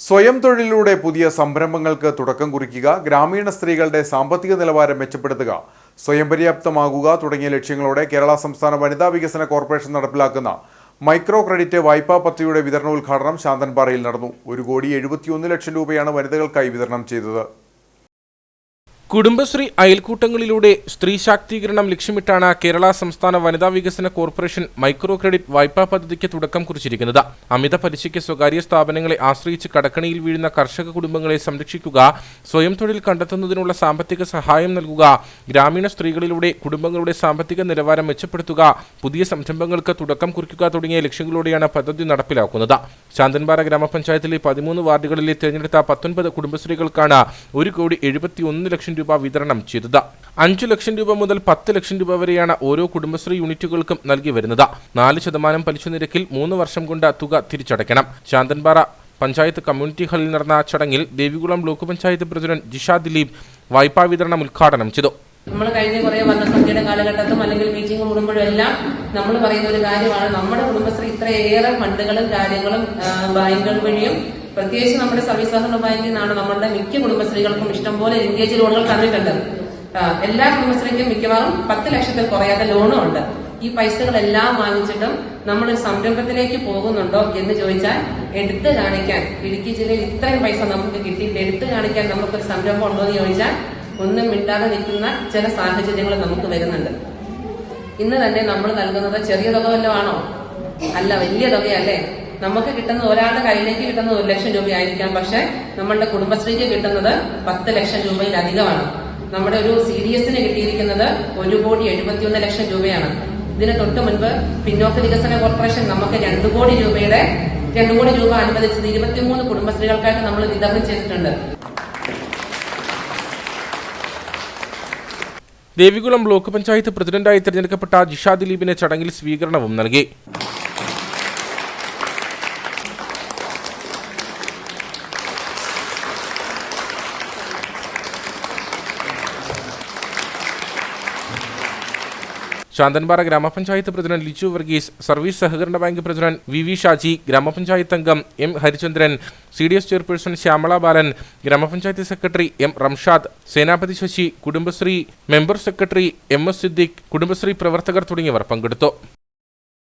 സ്വയം തൊഴിലിലൂടെ പുതിയ സംരംഭങ്ങൾക്ക് തുടക്കം കുറിക്കുക ഗ്രാമീണ സ്ത്രീകളുടെ സാമ്പത്തിക നിലവാരം മെച്ചപ്പെടുത്തുക സ്വയം പര്യാപ്തമാകുക തുടങ്ങിയ ലക്ഷ്യങ്ങളോടെ കേരള സംസ്ഥാന വനിതാ വികസന കോർപ്പറേഷൻ നടപ്പിലാക്കുന്ന മൈക്രോ ക്രെഡിറ്റ് വായ്പാ പദ്ധതിയുടെ വിതരണോദ്ഘാടനം ശാന്തൻപാറയിൽ നടന്നു. ഒരു കോടി എഴുപത്തിയൊന്ന് ലക്ഷം രൂപയാണ് വനിതകൾക്കായി വിതരണം ചെയ്തത്. കുടുംബശ്രീ അയൽക്കൂട്ടങ്ങളിലൂടെ സ്ത്രീ ശാക്തീകരണം ലക്ഷ്യമിട്ടാണ് കേരള സംസ്ഥാന വനിതാ വികസന കോർപ്പറേഷൻ മൈക്രോ ക്രെഡിറ്റ് വായ്പാ പദ്ധതിക്ക് തുടക്കം കുറിച്ചിരിക്കുന്നത്. അമിത പലിശയ്ക്ക് സ്വകാര്യ സ്ഥാപനങ്ങളെ ആശ്രയിച്ച് കടക്കണിയിൽ വീഴുന്ന കർഷക കുടുംബങ്ങളെ സംരക്ഷിക്കുക സ്വയം തൊഴിൽ കണ്ടെത്തുന്നതിനുള്ള സാമ്പത്തിക സഹായം നൽകുക ഗ്രാമീണ സ്ത്രീകളിലൂടെ കുടുംബങ്ങളുടെ സാമ്പത്തിക നിലവാരം മെച്ചപ്പെടുത്തുക പുതിയ സംരംഭങ്ങൾക്ക് തുടക്കം കുറിക്കുക തുടങ്ങിയ ലക്ഷ്യങ്ങളോടെയാണ് പദ്ധതി നടപ്പിലാക്കുന്നത്. ശാന്തൻപാറ ഗ്രാമപഞ്ചായത്തിലെ പതിമൂന്ന് വാർഡുകളിലെ തിരഞ്ഞെടുത്ത പത്തൊൻപത് കുടുംബശ്രീകൾക്കാണ് ഒരു കോടി എഴുപത്തിയൊന്ന് ലക്ഷം രൂപ വിതരണം ചെയ്തത്. അഞ്ചു ലക്ഷം രൂപ മുതൽ പത്ത് ലക്ഷം രൂപ വരെയാണ് ഓരോ കുടുംബശ്രീ യൂണിറ്റുകൾക്കും നൽകി വരുന്നത്. നാല് ശതമാനം പലിശ നിരക്കിൽ മൂന്ന് വർഷം കൊണ്ട് തുക തിരിച്ചടയ്ക്കണം. ശാന്തൻപാറ പഞ്ചായത്ത് കമ്മ്യൂണിറ്റി ഹാളിൽ നടന്ന ചടങ്ങിൽ ദേവികുളം ബ്ലോക്ക് പഞ്ചായത്ത് പ്രസിഡന്റ് ജിഷ ദിലീപ് വായ്പാ വിതരണം ഉദ്ഘാടനം ചെയ്തു. നമ്മൾ കഴിഞ്ഞ കുറേ വർണസഭയുടെ കാലഘട്ടത്തും അല്ലെങ്കിൽ മീറ്റിംഗ് കൂടുമ്പോഴും എല്ലാം നമ്മൾ പറയുന്ന ഒരു കാര്യമാണ്. നമ്മുടെ കുടുംബശ്രീ ഇത്രയേറെ ഫണ്ടുകളും കാര്യങ്ങളും ബാങ്കുകൾ വഴിയും പ്രത്യേകിച്ച് നമ്മുടെ സർവീസ് സഹകരണ ബാങ്കിൽ നിന്നാണ് നമ്മുടെ മിക്ക കുടുംബശ്രീകൾക്കും ഇഷ്ടം പോലെ ലിങ്കേജ് ലോണുകൾ തന്നിട്ടുണ്ട് എല്ലാ കുടുംബശ്രീക്കും മിക്കവാറും പത്ത് ലക്ഷത്തിൽ കുറയാത്ത ലോണും ഉണ്ട്. ഈ പൈസകളെല്ലാം വാങ്ങിച്ചിട്ടും നമ്മൾ സംരംഭത്തിലേക്ക് പോകുന്നുണ്ടോ എന്ന് ചോദിച്ചാൽ എടുത്തു കാണിക്കാൻ ഇടുക്കി ജില്ലയിൽ ഇത്രയും പൈസ നമുക്ക് കിട്ടിയിട്ട് എടുത്തു കാണിക്കാൻ നമുക്കൊരു സംരംഭം ഉണ്ടോ എന്ന് ചോദിച്ചാൽ ഒന്നും മിണ്ടാതെ നിൽക്കുന്ന ചില സാഹചര്യങ്ങൾ നമുക്ക് വരുന്നുണ്ട്. ഇന്ന് തന്നെ നമ്മൾ നൽകുന്നത് ചെറിയ തുക വല്ലതും ആണോ? അല്ല വലിയ തുകയല്ലേ? നമുക്ക് കിട്ടുന്നത് ഒരാളുടെ കയ്യിലേക്ക് കിട്ടുന്നത് ഒരു ലക്ഷം രൂപയായിരിക്കാം. പക്ഷെ നമ്മളുടെ കുടുംബശ്രീക്ക് കിട്ടുന്നത് പത്ത് ലക്ഷം രൂപയിലധികമാണ്. നമ്മുടെ ഒരു സി ഡി എസിന് കിട്ടിയിരിക്കുന്നത് ഒരു കോടി എഴുപത്തിയൊന്ന് ലക്ഷം രൂപയാണ്. ഇതിന് തൊട്ട് മുൻപ് പിന്നോക്ക വികസന കോർപ്പറേഷൻ നമുക്ക് രണ്ടു കോടി രൂപയുടെ രണ്ടു കോടി രൂപ അനുവദിച്ചത് ഇരുപത്തിമൂന്ന് കുടുംബശ്രീകൾക്കായിട്ട് നമ്മൾ വിതരണം ചെയ്തിട്ടുണ്ട്. ദേവികുളം ബ്ലോക്ക് പഞ്ചായത്ത് പ്രസിഡന്റായി തിരഞ്ഞെടുക്കപ്പെട്ട ജിഷാ ദിലീപിന് ചടങ്ങിൽ സ്വീകരണവും നൽകി. ശാന്തൻപാറ ഗ്രാമപഞ്ചായത്ത് പ്രസിഡന്റ് ലിച്ചു വർഗീസ് സർവീസ് സഹകരണ bank president V V Shaji ഗ്രാമപഞ്ചായത്ത് അംഗം M Harichandran C D S chairperson Shyamala Balan ഗ്രാമപഞ്ചായത്ത് secretary M Ramshad Senapathi Sasi Kudumbashree member secretary M S Siddique Kudumbashree പ്രവർത്തകർ തുടങ്ങിയവർ പങ്കെടുത്തു.